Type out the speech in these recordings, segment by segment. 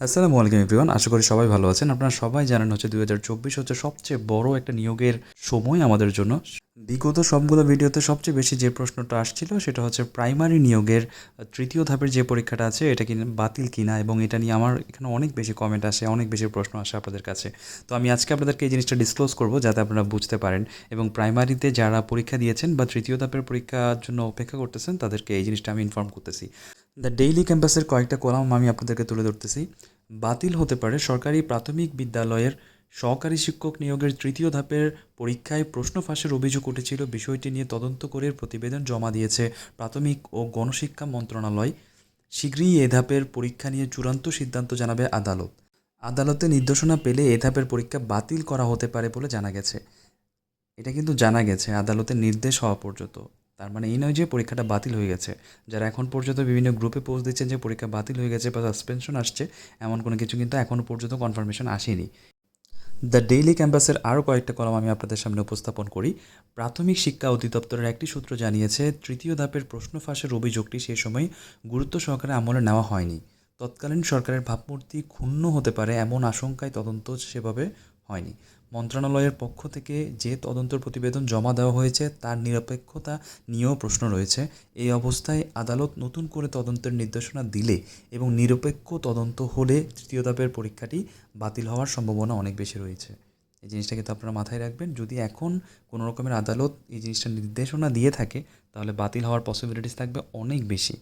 আসসালামু আলাইকুম এভরিওয়ান, আশা করি সবাই ভালো আছেন। আপনারা সবাই জানেন হচ্ছে দু হাজার চব্বিশ হচ্ছে সবচেয়ে বড় একটা নিয়োগের সময় আমাদের জন্য। বিগত সবগুলো ভিডিওতে সবচেয়ে বেশি যে প্রশ্নটা আসছিল, সেটা হচ্ছে প্রাইমারি নিয়োগের তৃতীয় ধাপের যে পরীক্ষাটা আছে, এটা কি বাতিল কিনা? এবং এটা নিয়ে আমার এখানে অনেক বেশি কমেন্ট আসে, অনেক বেশি প্রশ্ন আসে আপনাদের কাছে। তো আমি আজকে আপনাদেরকে এই জিনিসটা ডিসক্লোজ করব, যাতে আপনারা বুঝতে পারেন। এবং প্রাইমারিতে যারা পরীক্ষা দিয়েছেন বা তৃতীয় ধাপের পরীক্ষার জন্য অপেক্ষা করতেছেন, তাদেরকে এই জিনিসটা আমি ইনফর্ম করতেছি। দ্য ডেইলি ক্যাম্পাসের কয়েকটা কলাম আমি আপনাদেরকে তুলে ধরতেছি। বাতিল হতে পারে সরকারি প্রাথমিক বিদ্যালয়ের সহকারী শিক্ষক নিয়োগের তৃতীয় ধাপের পরীক্ষায় প্রশ্ন ফাঁসের অভিযোগ উঠেছিল। বিষয়টি নিয়ে তদন্ত করে প্রতিবেদন জমা দিয়েছে প্রাথমিক ও গণশিক্ষা মন্ত্রণালয়। শীঘ্রই এ ধাপের পরীক্ষা নিয়ে চূড়ান্ত সিদ্ধান্ত জানাবে আদালত। আদালতে নির্দেশনা পেলে এ ধাপের পরীক্ষা বাতিল করা হতে পারে বলে জানা গেছে। এটা কিন্তু জানা গেছে, আদালতের নির্দেশ হওয়া পর্যন্ত। তার মানে এই নয় যে পরীক্ষাটা বাতিল হয়ে গেছে। যারা এখন পর্যন্ত বিভিন্ন গ্রুপে পোস্ট দিচ্ছেন যে পরীক্ষা বাতিল হয়ে গেছে বা সাসপেনশন আসছে, এমন কোনো কিছু কিন্তু এখনও পর্যন্ত কনফার্মেশন আসেনি। দ্য ডেইলি ক্যাম্পাসের আরও কয়েকটা কলম আমি আপনাদের সামনে উপস্থাপন করি। প্রাথমিক শিক্ষা অধিদপ্তরের একটি সূত্র জানিয়েছে, তৃতীয় ধাপের প্রশ্ন ফাঁসের অভিযোগটি সেই সময় গুরুত্ব সহকারে আমলে নেওয়া হয়নি। তৎকালীন সরকারের ভাবমূর্তি ক্ষুণ্ণ হতে পারে এমন আশঙ্কায় তদন্ত সেভাবে হয়নি। মন্ত্রণালয়ের পক্ষ থেকে যে তদন্ত প্রতিবেদন জমা দেওয়া হয়েছে, তার নিরপেক্ষতা নিয়েও প্রশ্ন রয়েছে। এই অবস্থায় আদালত নতুন করে তদন্তের নির্দেশনা দিলে এবং নিরপেক্ষ তদন্ত হলে তৃতীয় ধাপের পরীক্ষাটি বাতিল হওয়ার সম্ভাবনা অনেক বেশি রয়েছে। এই জিনিসটা কিন্তু আপনারা মাথায় রাখবেন, যদি এখন কোনো রকমের আদালত এই জিনিসটা নির্দেশনা দিয়ে থাকে, তাহলে বাতিল হওয়ার পসিবিলিটিস থাকবে অনেক বেশি।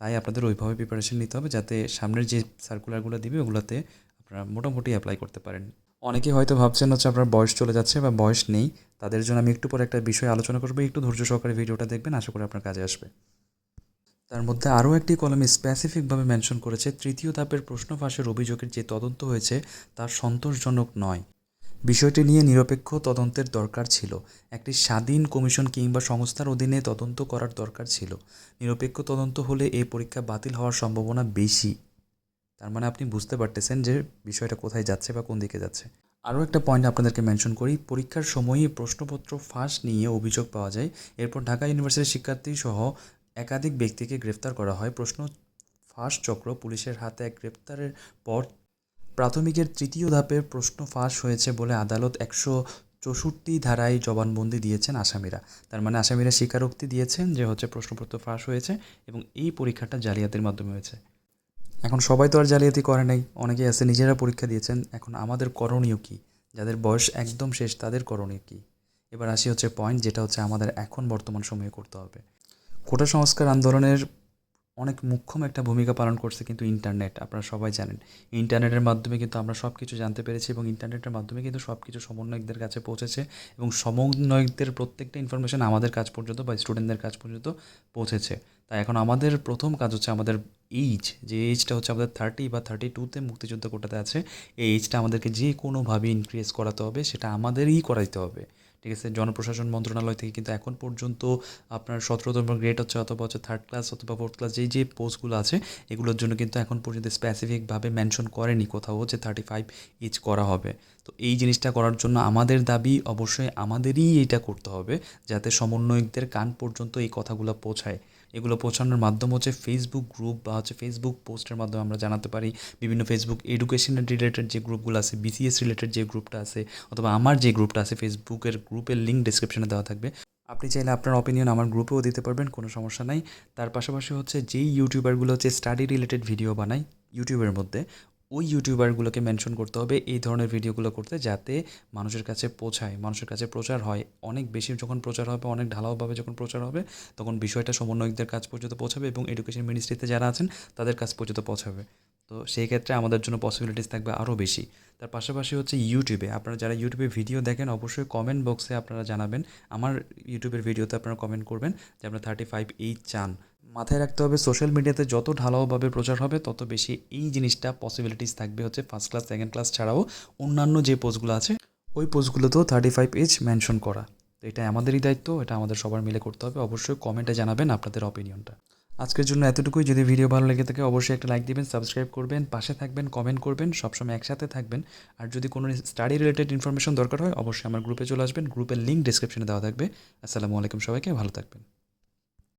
তাই আপনাদের ওইভাবে প্রিপারেশন নিতে হবে যাতে সামনের যে সার্কুলারগুলো দিবে, ওগুলোতে আপনারা মোটামুটি অ্যাপ্লাই করতে পারেন। অনেকেই হয়তো ভাবছেন হচ্ছে আপনার বয়স চলে যাচ্ছে বা বয়স নেই। তাদের জন্য আমি একটু পরে একটা বিষয় আলোচনা করব। একটু ধৈর্য সহকারে ভিডিওটা দেখবেন, আশা করি আপনার কাজে আসবে। তার মধ্যে আরও একটি কলমে স্পেসিফিকভাবে মেনশন করেছে, তৃতীয় ধাপের প্রশ্ন ফাঁসের অভিযোগের যে তদন্ত হয়েছে তার সন্তোষজনক নয়। বিষয়টি নিয়ে নিরপেক্ষ তদন্তের দরকার ছিল। একটি স্বাধীন কমিশন কিংবা সংস্থার অধীনে তদন্ত করার দরকার ছিল। নিরপেক্ষ তদন্ত হলে এই পরীক্ষা বাতিল হওয়ার সম্ভাবনা বেশি। তার মানে আপনি বুঝতে পারতেছেন যে বিষয়টা কোথায় যাচ্ছে বা কোন দিকে যাচ্ছে। আরও একটা পয়েন্ট আপনাদেরকে মেনশন করি, পরীক্ষার সময়ই প্রশ্নপত্র ফাঁস নিয়ে অভিযোগ পাওয়া যায়। এরপর ঢাকা ইউনিভার্সিটির শিক্ষার্থী সহ একাধিক ব্যক্তিকে গ্রেফতার করা হয়। প্রশ্ন ফাঁস চক্র পুলিশের হাতে গ্রেপ্তারের পর প্রাথমিকের তৃতীয় ধাপের প্রশ্ন ফাঁস হয়েছে বলে আদালত একশো চৌষট্টি ধারায় জবানবন্দি দিয়েছেন আসামিরা। তার মানে আসামিরা স্বীকারোক্তি দিয়েছেন যে হচ্ছে প্রশ্নপত্র ফাঁস হয়েছে এবং এই পরীক্ষাটা জালিয়াতির মাধ্যমে হয়েছে। এখন সবাই তো আর জালিয়াতি করে নাই। অনেকেই আছে, নিজেরা পরীক্ষা দিয়েছেন। এখন আমাদের করণীয় কী? যাদের বয়স একদম শেষ, তাদের করণীয় কী? এবার আসি হচ্ছে পয়েন্ট যেটা হচ্ছে আমাদের এখন বর্তমান সময়ে করতে হবে। কোটা সংস্কার আন্দোলনের অনেক মুখ্যম একটা ভূমিকা পালন করছে কিন্তু ইন্টারনেট আপনারা সবাই জানেন। ইন্টারনেটের মাধ্যমে কিন্তু আমরা সব কিছু জানতে পেরেছি এবং ইন্টারনেটের মাধ্যমে কিন্তু সব কিছু সমন্বয়কদের কাছে পৌঁছেছে এবং সমন্বয়কদের প্রত্যেকটা ইনফরমেশন আমাদের কাজ পর্যন্ত বা স্টুডেন্টদের কাজ পর্যন্ত পৌঁছেছে। তাই এখন আমাদের প্রথম কাজ হচ্ছে আমাদের এইজ যে এইজটা হচ্ছে আমাদের থার্টি বা থার্টি টুতে মুক্তিযুদ্ধ কোটাতে আছে, এই এইজটা আমাদেরকে যে কোনোভাবে ইনক্রিজ করাতে হবে, সেটা আমাদেরই করাইতে হবে। ঠিক আছে? জনপ্রশাসন মন্ত্রণালয় থেকে কিন্তু এখন পর্যন্ত আপনার সতেরোতম গ্রেড হচ্ছে অথবা হচ্ছে থার্ড ক্লাস অথবা ফোর্থ ক্লাস যেই যে পোস্টগুলো আছে, এগুলোর জন্য কিন্তু এখন পর্যন্ত স্পেসিফিকভাবে মেনশন করেনি কোথাও যে থার্টি ফাইভ ইচ করা হবে। তো এই জিনিসটা করার জন্য আমাদের দাবি অবশ্যই আমাদেরই এটা করতে হবে, যাতে সমন্বয়কদের কান পর্যন্ত এই কথাগুলো পৌঁছায়। এগুলো পৌঁছানোর মাধ্যম হচ্ছে ফেসবুক গ্রুপ বা হচ্ছে ফেসবুক পোস্টের মাধ্যমে আমরা জানাতে পারি। বিভিন্ন ফেসবুক এডুকেশনের রিলেটেড যে গ্রুপগুলো আছে বিসিএস রিলেটেড যে গ্রুপটা আছে, অথবা আমার যে গ্রুপটা আছে ফেসবুকের গ্রুপের লিঙ্ক ডিসক্রিপশনে দেওয়া থাকবে। আপনি চাইলে আপনার অপিনিয়ন আমার গ্রুপেও দিতে পারবেন, কোনো সমস্যা নাই। তার পাশাপাশি হচ্ছে যেই ইউটিউবারগুলো হচ্ছে স্টাডি রিলেটেড ভিডিও বানায় ইউটিউবের মধ্যে ওই ইউটিউবারগুলোকে মেনশন করতে হবে এই ধরনের ভিডিওগুলো করতে যাতে মানুষের কাছে পৌঁছায়, মানুষের কাছে প্রচার হয়। অনেক বেশি যখন প্রচার হবে, অনেক ঢালাওভাবে যখন প্রচার হবে, তখন বিষয়টা সমন্বয়কদের কাছ পর্যন্ত পৌঁছাবে এবং এডুকেশন মিনিস্ট্রিতে যারা আছেন, তাদের কাছ পর্যন্ত পৌঁছাবে। তো সেই ক্ষেত্রে আমাদের জন্য পসিবিলিটিস থাকবে আরও বেশি। তার পাশাপাশি হচ্ছে ইউটিউবে আপনারা যারা ইউটিউবে ভিডিও দেখেন, অবশ্যই কমেন্ট বক্সে আপনারা জানাবেন। আমার ইউটিউবের ভিডিওতে আপনারা কমেন্ট করবেন যে আপনারা থার্টি ফাইভ এইট চান। মাথায় রাখতে হবে সোশ্যাল মিডিয়াতে যত ঢালাওভাবে প্রচার হবে, তত বেশি এই জিনিসটা পসিবিলিটিস থাকবে হচ্ছে ফার্স্ট ক্লাস সেকেন্ড ক্লাস ছাড়াও অন্যান্য যে পোস্টগুলো আছে, ওই পোস্টগুলোতেও থার্টি ফাইভ এজ মেনশন করা। তো এটা আমাদেরই দায়িত্ব, এটা আমাদের সবার মিলে করতে হবে। অবশ্যই কমেন্টে জানাবেন আপনাদের অপিনিয়নটা আজকের জন্য এতটুকুই। যদি ভিডিও ভালো লেগে থাকে, অবশ্যই একটা লাইক দিবেন সাবস্ক্রাইব করবেন, পাশে থাকবেন কমেন্ট করবেন, সবসময় একসাথে থাকবেন। আর যদি কোনো স্টাডি রিলেটেড ইনফরমেশন দরকার হয়, অবশ্যই আমার গ্রুপে চলে আসবেন। গ্রুপের লিঙ্ক ডিসক্রিপশনে দেওয়া থাকবে। আসসালামু আলাইকুম সবাইকে, ভালো থাকবেন।